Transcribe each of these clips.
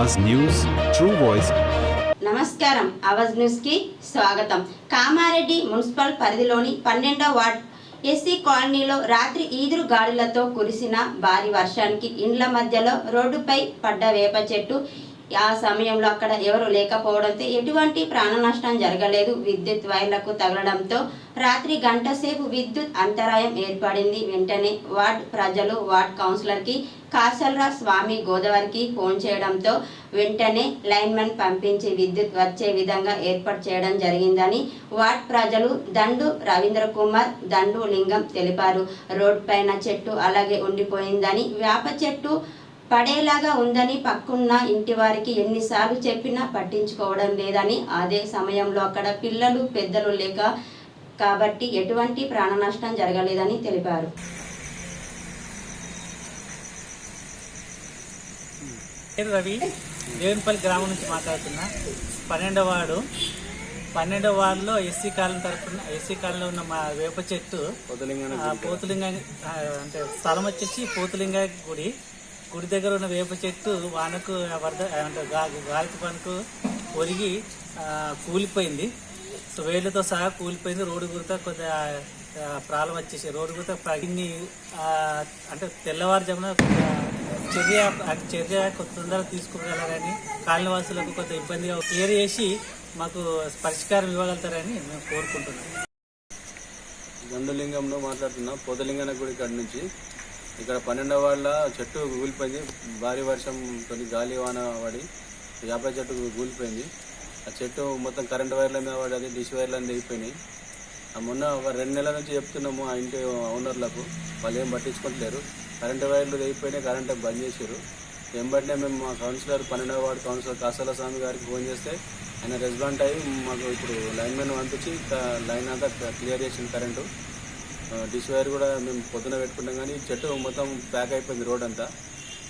Awaaz news true voice నమస్కారం. అవజ్ న్యూస్కి స్వాగతం. కామారెడ్డి మున్సిపల్ పరిధిలోని పన్నెండవ వార్డ్ ఎస్సీ కాలనీలో రాత్రి ఈదురు గాలులతో కురిసిన భారీ వర్షానికి ఇండ్ల మధ్యలో రోడ్డుపై పడ్డ వేప చెట్టు ఆ సమయంలో అక్కడ ఎవరు లేకపోవడంతో ఎటువంటి ప్రాణ నష్టం జరగలేదు. విద్యుత్ వైర్లకు తగలడంతో రాత్రి గంట సేపు విద్యుత్ అంతరాయం ఏర్పడింది. వెంటనే వార్డ్ ప్రజలు వార్డ్ కౌన్సిలర్కి కాసల్రా స్వామి గోదావరికి ఫోన్ చేయడంతో వెంటనే లైన్మెన్ పంపించి విద్యుత్ వచ్చే విధంగా ఏర్పాటు చేయడం జరిగిందని వార్డ్ ప్రజలు దండు రవీంద్ర కుమార్ దండు లింగం తెలిపారు. రోడ్ పైన చెట్టు అలాగే ఉండిపోయిందని వేప చెట్టు పడేలాగా ఉందని పక్కున్న ఇంటి వారికి ఎన్నిసార్లు చెప్పినా పట్టించుకోవడం లేదని అదే సమయంలో అక్కడ పిల్లలు పెద్దలు లేక కాబట్టి ఎటువంటి ప్రాణ నష్టం జరగలేదని తెలిపారు. పేరు రవి దేవునిపల్లి గ్రామం నుంచి మాట్లాడుతున్నా. పన్నెండవ వార్డు. పన్నెండవ వార్డులో ఎస్సీ కాలనీ తరఫున ఎస్సీ కాలనీలో ఉన్న మా వేప చెట్టు ఆ, పోతులింగ అంటే స్థలం వచ్చేసి పోతులింగ గుడి. గుడి దగ్గర ఉన్న వేప చెట్టు వానకు వరద అంటే గా- గాలి ఒరిగి కూలిపోయింది. సో వేళ్ళతో సహా కూలిపోయింది. రోడ్డు గురిత కొద్దిగా ప్రాబ్లం వచ్చేసి రోడ్డు గురిత ఇన్ని అంటే తెల్లవారుజామున చర్య చర్య కొంత తొందరగా తీసుకోగలరని కాలనివాసులకు కొంత ఇబ్బందిగా క్లియర్ చేసి మాకు పరిష్కారం ఇవ్వగలుగుతారని మేము కోరుకుంటున్నాం. గండులింగంలో మాట్లాడుతున్నా. పొదలింగన గుడి కాడ నుంచి ఇక్కడ పన్నెండవ వాళ్ళ చెట్టు కూలిపోయింది. భారీ వర్షం కొన్ని గాలి వాన పడి యాభై చెట్టు కూలిపోయింది. ఆ చెట్టు మొత్తం కరెంట్ వైర్ల మీద పడి అది డిష్ వైర్లు అన్నీ అయిపోయినాయి ఆ మొన్న ఒక రెండు నెలల నుంచి చెప్తున్నాము ఆ ఇంటి ఓనర్లకు. వాళ్ళు ఏం పట్టించుకుంటలేరు. కరెంటు వైర్లు అయిపోయినాయి కరెంట్ బంద్ చేశారు వెంబడినే మేము మా కౌన్సిలర్ పన్నెండవ వార్డు కౌన్సిలర్ కాసాల స్వామి గారికి ఫోన్ చేస్తే ఆయన రెస్పాండ్ అయ్యి మాకు ఇప్పుడు లైన్ మెన్ పంపించి లైన్ అంతా క్లియర్ చేసింది కరెంటు. డిష్ వైర్ కూడా మేము పొద్దున పెట్టుకుంటాం కానీ చెట్టు మొత్తం ప్యాక్ అయిపోయింది రోడ్ అంతా.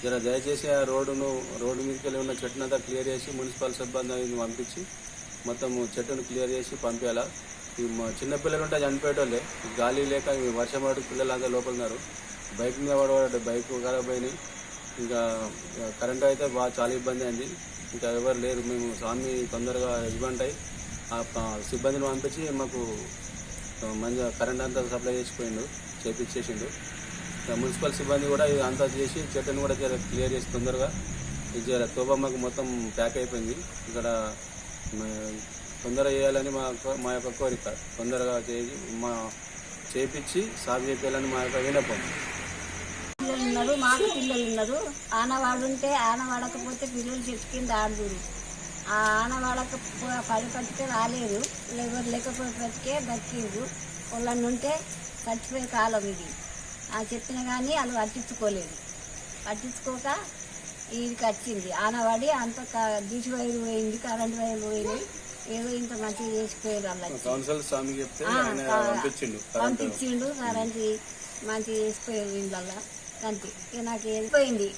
జర దయచేసి ఆ రోడ్డును రోడ్డు మీదకి వెళ్ళి ఉన్న చెట్టునంతా క్లియర్ చేసి మున్సిపల్ సిబ్బంది పంపించి మొత్తం చెట్టును క్లియర్ చేసి పంపించాలా. ఈ చిన్నపిల్లలు ఉంటే చనిపోయేటోళ్ళే. గాలి లేక వర్షం పడి పిల్లలంతా లోపల ఉన్నారు. బైక్ మీద పడబడ్డ బైక్ ఖరాబ్ అయినాయి ఇంకా కరెంట్ అయితే బాగా చాలా ఇబ్బంది అయింది. ఇంకా ఎవరు లేరు. మేము స్వామి తొందరగా రెస్పాండ్ అయ్యి ఆ సిబ్బందిని పంపించి మాకు మంచిగా కరెంట్ అంతా సప్లై చేసిపోయిండు చేపించేసిండు. ఇంకా మున్సిపల్ సిబ్బంది కూడా ఇది అంతా చేసి చెట్టును కూడా జర క్లియర్ చేసి తొందరగా ఇది జర తోబమ్మకు మొత్తం ప్యాక్ అయిపోయింది. ఇక్కడ తొందరగా చేయాలని మా మా యొక్క కోరిక. తొందరగా చేసి మా చేపించి సాగు చేయాలని మా యొక్క వినపం పిల్లలు ఉన్నారు మాకు పిల్లలు ఉన్నారు. ఆనవాడు ఉంటే ఆనవాడకపోతే పిల్లలు చెట్టు కింద ఆడుదురు. ఆ ఆనవాడక పడి పట్టుకే రాలేదు. ఎవరు లేకపోయేపటికే బతికిండ్రు వాళ్ళని ఉంటే చచ్చిపోయే కాలం ఇది. ఆ చెప్పిన కానీ వాళ్ళు పట్టించుకోలేదు. పట్టించుకోక వీడికి వచ్చింది. ఆనవాడి అంత దిశ వైరు పోయింది కరెంట్ వైరు పోయింది ఏదో ఇంత మంచిగా చేసిపోయారు వాళ్ళు పంపించిండు కరెంట్. మంచిగా వేసిపోయారు వీళ్ళల్లో. అంతే. నాకు వెళ్ళిపోయింది